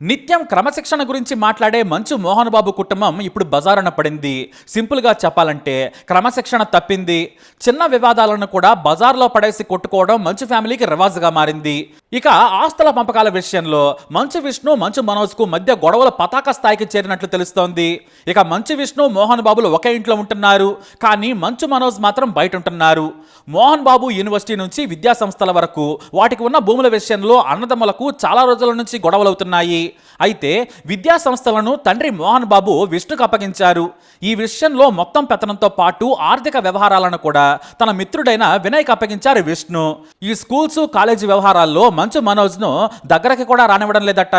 నిత్యం క్రమశిక్షణ గురించి మాట్లాడే మంచు మోహన్ బాబు కుటుంబం ఇప్పుడు బజారున పడింది. సింపుల్గా చెప్పాలంటే క్రమశిక్షణ తప్పింది. చిన్న వివాదాలను కూడా బజార్లో పడేసి కొట్టుకోవడం మంచు ఫ్యామిలీకి రివాజుగా మారింది. ఇక ఆస్తుల పంపకాల విషయంలో మంచు విష్ణు మంచు మనోజ్కు మధ్య గొడవల పతాక స్థాయికి చేరినట్లు తెలుస్తోంది. ఇక మంచు విష్ణు మోహన్ బాబులు ఒకే ఇంట్లో ఉంటున్నారు. కానీ మంచు మనోజ్ మాత్రం బయట ఉంటున్నారు. మోహన్ బాబు యూనివర్సిటీ నుంచి విద్యా సంస్థల వరకు వాటికి ఉన్న భూముల విషయంలో అన్నదమ్ములకు చాలా రోజుల నుంచి గొడవలవుతున్నాయి. అయితే విద్యా సంస్థలను తండ్రి మోహన్ బాబు విష్ణుకు అప్పగించారు. ఈ విషయంలో మొత్తం పెత్తనంతో పాటు ఆర్థిక వ్యవహారాలను కూడా తన మిత్రుడైన వినయ్కి అప్పగించారు విష్ణు. ఈ స్కూల్స్ కాలేజీ వ్యవహారాల్లో మంచు మనోజ్ను దగ్గరకి కూడా రానివ్వడం లేదట.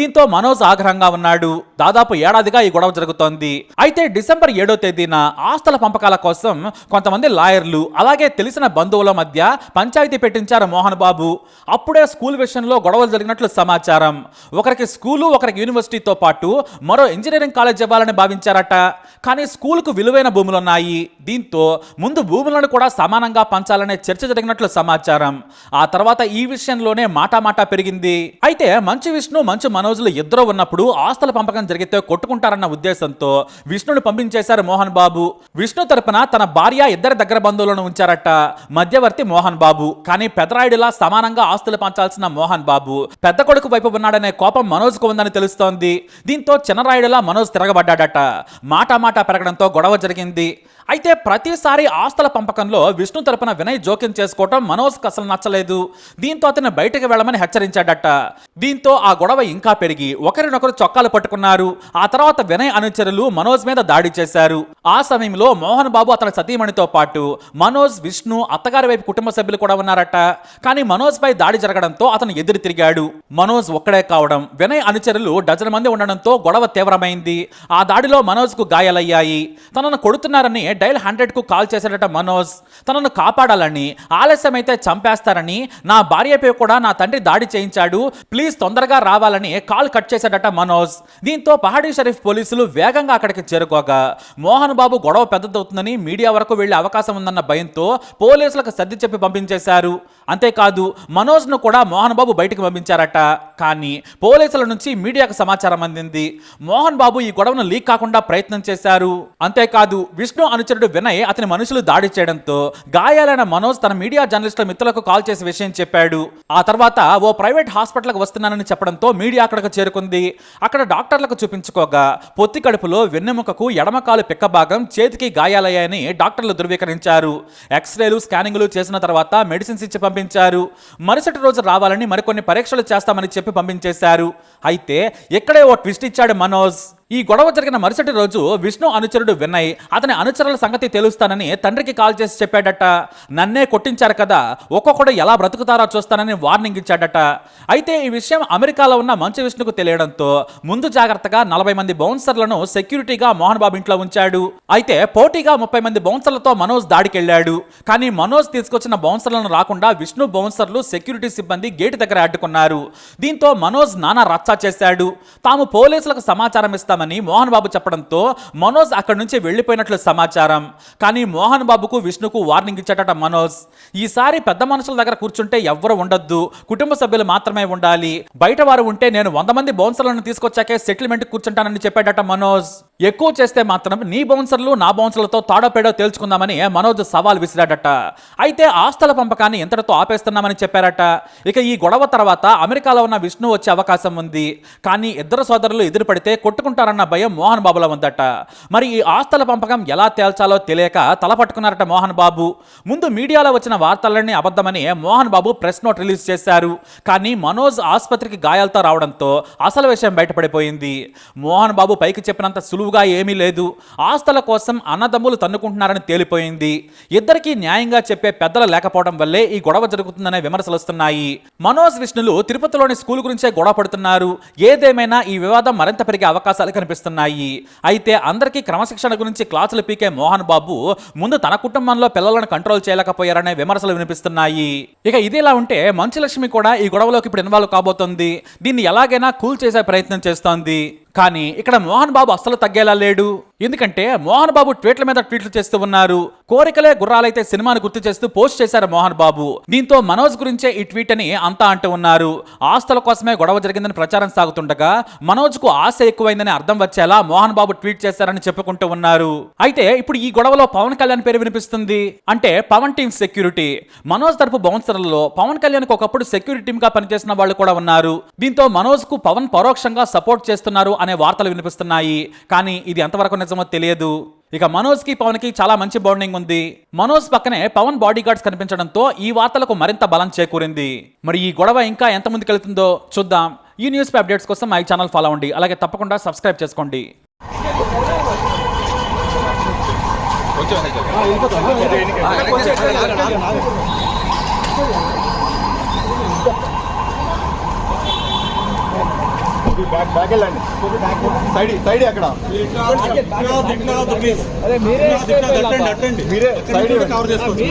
దీంతో మనోజ్ ఆగ్రహంగా ఉన్నాడు. దాదాపు ఏడాదిగా ఈ గొడవ జరుగుతోంది. అయితే డిసెంబర్ ఏడో తేదీన ఆస్తుల పంపకాల కోసం కొంతమంది లాయర్లు అలాగే తెలిసిన బంధువుల మధ్య పంచాయతీ పెట్టించారు మోహన్ బాబు. అప్పుడే స్కూల్ విషయంలో గొడవలు జరిగినట్లు సమాచారం. ఒకరికి స్కూలు ఒకరికి యూనివర్సిటీతో పాటు మరో ఇంజనీరింగ్ కాలేజ్ ఇవ్వాలని భావించారట. కానీ స్కూల్కు విలువైన భూములు ఉన్నాయి దీంతో ముందు భూములను కూడా సమానంగా పంచాలనే చర్చ జరిగినట్లు సమాచారం. ఆ తర్వాత ఈ విషయంలోనే మాటామాటా పెరిగింది. అయితే మంచు విష్ణు మంచు మనోజులు ఇద్దరు ఉన్నప్పుడు ఆస్తుల పంపకం జరిగితే కొట్టుకుంటారన్న ఉద్దేశంతో విష్ణుని పంపించేశారు మోహన్ బాబు. విష్ణు తరపున తన భార్య ఇద్దరు దగ్గర బంధువులను ఉంచారట. మధ్యవర్తి మోహన్ బాబు. కానీ పెదరాయుడిలా సమానంగా ఆస్తులు పంచాల్సిన మోహన్ బాబు పెద్ద కొడుకు వైపు ఉన్నాడనే కోపం మనోజ్కు ఉందని తెలుస్తోంది. దీంతో చిన్నరాయుడిలా మనోజ్ తిరగబడ్డాడట. మాట మాట పెరగడంతో గొడవ జరిగింది. అయితే ప్రతిసారి ఆస్తుల పంపకంలో విష్ణు తరపున వినయ్ జోక్యం చేసుకోవటం మనోజ్కి అసలు నచ్చలేదు. దీంతో అతను బయటకు వెళ్ళమని హెచ్చరించాడట. దీంతో ఆ గొడవ ఇంకా పెరిగి ఒకరినొకరు చొక్కాలు పట్టుకున్నారు. ఆ తర్వాత వినయ్ అనుచరులు మనోజ్ మీద దాడి చేశారు. ఆ సమయంలో మోహన్ బాబు అతని సతీమణితో పాటు మనోజ్ విష్ణు అత్తగారి వైపు కుటుంబ సభ్యులు కూడా ఉన్నారట. కానీ మనోజ్ పై దాడి జరగడంతో అతను ఎదురు తిరిగాడు. మనోజ్ ఒక్కడే కావడం వినయ్ అనుచరులు డజన్ మంది ఉండడంతో గొడవ తీవ్రమైంది. ఆ దాడిలో మనోజ్కు గాయాలయ్యాయి. తనను కొడుతున్నారని డైల్ హండ్రెడ్కు కాల్ చేశాడట మనోజ్. తనను కాపాడాలని ఆలస్యమైతే చంపేస్తారని నా భార్యపై కూడా నా తండ్రి దాడి చేయించాడు. ప్లీజ్ తొందరగా రావాలని కాల్ కట్ చేశాడట మనోజ్. దీంతో పహాడీ షరీఫ్ పోలీసులు వేగంగా అక్కడికి చేరుకోగా మోహన్ బాబు గొడవ పెద్దదవుతుందని మీడియా వరకు వెళ్ళే అవకాశం ఉందన్న భయంతో పోలీసులకు సర్ది చెప్పి పంపించేశారు. అంతేకాదు మనోజ్ను కూడా మోహన్ బాబు బయటికి పంపించారట. కానీ పోలీసుల నుంచి మీడియాకు సమాచారం అందింది. మోహన్ బాబు ఈ గొడవను లీక్ కాకుండా ప్రయత్నం చేశారు. అంతేకాదు విష్ణు అనుచరుడు వినయ్ అతని మనుషులు దాడి చేయడంతో గాయాలైన మనోజ్ తన మీడియా జర్నలిస్టుల మిత్రులకు కాల్ చేసి విషయం చెప్పాడు. ఆ తర్వాత ఓ ప్రైవేట్ హాస్పిటల్కి వస్తున్నానని చెప్పడంతో మీడియా అక్కడికి చేరుకుంది. అక్కడ డాక్టర్లకు చూపించుకోగా పొత్తి కడుపులో వెన్నెముకకు ఎడమకాలు పిక్క భాగం చేతికి గాయాలయ్యాయని డాక్టర్లు ధృవీకరించారు. ఎక్స్రేలు స్కానింగ్లు చేసిన తర్వాత మెడిసిన్స్ ఇచ్చి పంపించారు. మరుసటి రోజు రావాలని మరికొన్ని పరీక్షలు చేస్తామని చెప్పి పంపించేశారు. అయితే ఇక్కడే ఓ ట్విస్ట్ ఇచ్చాడు మనోజ్. ఈ గొడవ జరిగిన మరుసటి రోజు విష్ణు అనుచరుడు వినయ్ అతని అనుచరుల సంగతి తెలుస్తానని తండ్రికి కాల్ చేసి చెప్పాడట. నన్నే కొట్టించారు కదా ఒక్కొక్కడు ఎలా బ్రతుకుతారో చూస్తానని వార్నింగ్ ఇచ్చాడట. అయితే ఈ విషయం అమెరికాలో ఉన్న మంచు విష్ణుకు తెలియడంతో ముందు జాగ్రత్తగా నలభై మంది బౌన్సర్లను సెక్యూరిటీగా మోహన్ బాబు ఇంట్లో ఉంచాడు. అయితే పోటీగా ముప్పై మంది బౌన్సర్లతో మనోజ్ దాడికెళ్ళాడు కానీ మనోజ్ తీసుకొచ్చిన బౌన్సర్లను రాకుండా విష్ణు బౌన్సర్లు సెక్యూరిటీ సిబ్బంది గేటు దగ్గర అడ్డుకున్నారు. దీంతో మనోజ్ నానా రచ్చా చేశాడు. తాము పోలీసులకు సమాచారం ఇస్తామని మోహన్ బాబు చెప్పడంతో మనోజ్ అక్కడి నుంచి వెళ్ళిపోయినట్లు సమాచారం. కానీ మోహన్ బాబుకు విష్ణుకు వార్నింగ్ ఇచ్చాడట మనోజ్. ఈసారి పెద్ద మనుషుల దగ్గర కూర్చుంటే ఎవ్వరు ఉండొద్దు. కుటుంబ సభ్యులు మాత్రమే ఉండాలి. బయట వారు ఉంటే నేను వంద మంది బౌన్సర్లను తీసుకొచ్చాకే సెటిల్మెంట్ కూర్చుంటానని చెప్పాడట మనోజ్. ఎక్కువ చేస్తే మాత్రం నీ బౌన్సర్లు నా బౌన్సర్లతో తాడోపేడో తేల్చుకుందామని మనోజ్ సవాల్ విసిరాడట. అయితే ఆస్తుల పంపకాన్ని ఎంతటితో ఆపేస్తున్నామని చెప్పారట. ఇక ఈ గొడవ తర్వాత అమెరికాలో ఉన్న విష్ణు వచ్చే అవకాశం ఉంది. కానీ ఇద్దరు సోదరులు ఎదురుపడితే కొట్టుకుంటారన్న భయం మోహన్ బాబులో ఉందట. మరి ఈ ఆస్తుల పంపకం ఎలా తేల్చాలో తెలియక తల పట్టుకున్నారట మోహన్ బాబు. ముందు మీడియాలో వచ్చిన వార్తలన్నీ అబద్ధమని Mohan Babu press note release చేశారు. కానీ మనోజ్ ఆసుపత్రికి గాయాలతో రావడంతో అసలు విషయం బయటపడిపోయింది. మోహన్ బాబు పైకి చెప్పినంత సులువు సులువుగా ఏమీ లేదు. ఆస్తుల కోసం అన్నదమ్ములు తన్నుకుంటున్నారని తేలిపోయింది. ఇద్దరికీ న్యాయంగా చెప్పే పెద్దలు లేకపోవడం వల్లే ఈ గొడవ జరుగుతుందనే విమర్శలు వస్తున్నాయి. మనోజ్ విష్ణులు తిరుపతిలోని స్కూల్ గురించే గొడవ పడుతున్నారు. ఏదేమైనా ఈ వివాదం మరింత పెరిగే అవకాశాలు కనిపిస్తున్నాయి. అయితే అందరికీ క్రమశిక్షణ గురించి క్లాసులు పీకే మోహన్ బాబు ముందు తన కుటుంబంలో పిల్లలను కంట్రోల్ చేయలేకపోయారనే విమర్శలు వినిపిస్తున్నాయి. ఇక ఇదిలా ఉంటే మంచు లక్ష్మి కూడా ఈ గొడవలోకి ఇప్పుడు ఇన్వాల్వ్ కాబోతోంది. దీన్ని ఎలాగైనా కూల్ చేసే ప్రయత్నం చేస్తోంది. కానీ ఇక్కడ మోహన్ బాబు అస్సలు తగ్గేలా లేడు. ఎందుకంటే మోహన్ బాబు ట్వీట్ల మీద ట్వీట్లు చేస్తూ ఉన్నారు. కోరికలే గుర్రాలైతే సినిమాను గుర్తు చేస్తూ పోస్ట్ చేశారు మోహన్ బాబు. దీంతో మనోజ్ గురించే ఈ ట్వీట్ అని అంతా అంటూ ఉన్నారు. ఆస్తుల కోసమే గొడవ జరిగిందని ప్రచారం సాగుతుండగా మనోజ్కు ఆశ ఎక్కువైందని అర్థం వచ్చేలా మోహన్ బాబు ట్వీట్ చేశారని చెప్పుకుంటూ ఉన్నారు. అయితే ఇప్పుడు ఈ గొడవలో పవన్ కళ్యాణ్ పేరు వినిపిస్తుంది. అంటే పవన్ టీం సెక్యూరిటీ. మనోజ్ తరపు బౌన్సర్లలో పవన్ కళ్యాణ్ ఒకప్పుడు సెక్యూరిటీ టీమ్గా పనిచేసిన వాళ్ళు కూడా ఉన్నారు. దీంతో మనోజ్కు పవన్ పరోక్షంగా సపోర్ట్ చేస్తున్నారు అనే వార్తలు వినిపిస్తున్నాయి. కానీ ఇది ఎంతవరకు నిజమో తెలియదు. ఇక మనోజ్కి పవన్కి చాలా మంచి బాండింగ్ ఉంది. మనోజ్ పక్కనే పవన్ బాడీ గార్డ్స్ కనిపించడంతో ఈ వార్తలకు మరింత బలం చేకూరింది. మరి ఈ గొడవ ఇంకా ఎంత ముందుకు వెళ్తుందో చూద్దాం. ఈ న్యూస్ పై అప్డేట్స్ కోసం మా ఛానల్ ఫాలో అవ్వండి. అలాగే తప్పకుండా సబ్స్క్రైబ్ చేసుకోండి. బ్యాక్ బ్యాక్ వెళ్ళండి సైడ్ సైడ్ అక్కడ మీరే సైడ్ కవర్ చేసుకోవచ్చు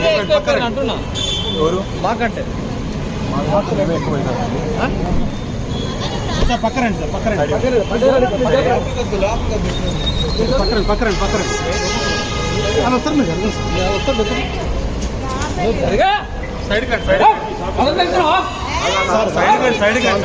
ఎవరు మాకంటే పక్కరండి సార్ పక్కరండి పక్కరండి పక్కరండి పక్కరండి వస్తారు మీరు వస్తారు side cut side side cut side cut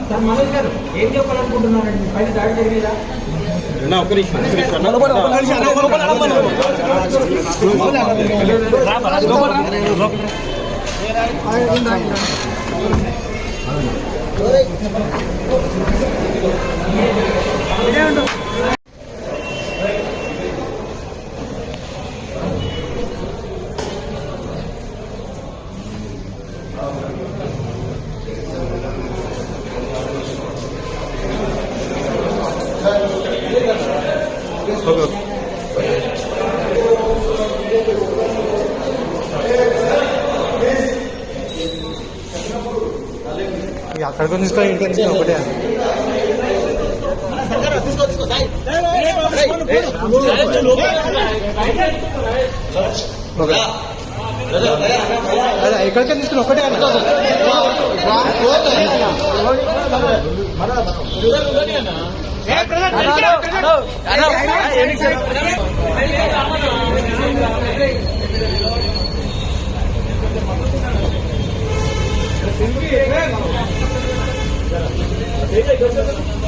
స్వామి నూకడం రావాలి కదా నూకడం రైట్ రైట్ రైట్ కొంచెం సైడ్ ఇవ్వండి సైడ్ సైడ్ అక్కడికి తీసుకొని ఇంటికి ఒకటే అదే ఇక్కడికే తీసుకుని ఒకటే అన్న 준비해. 내가 결정해.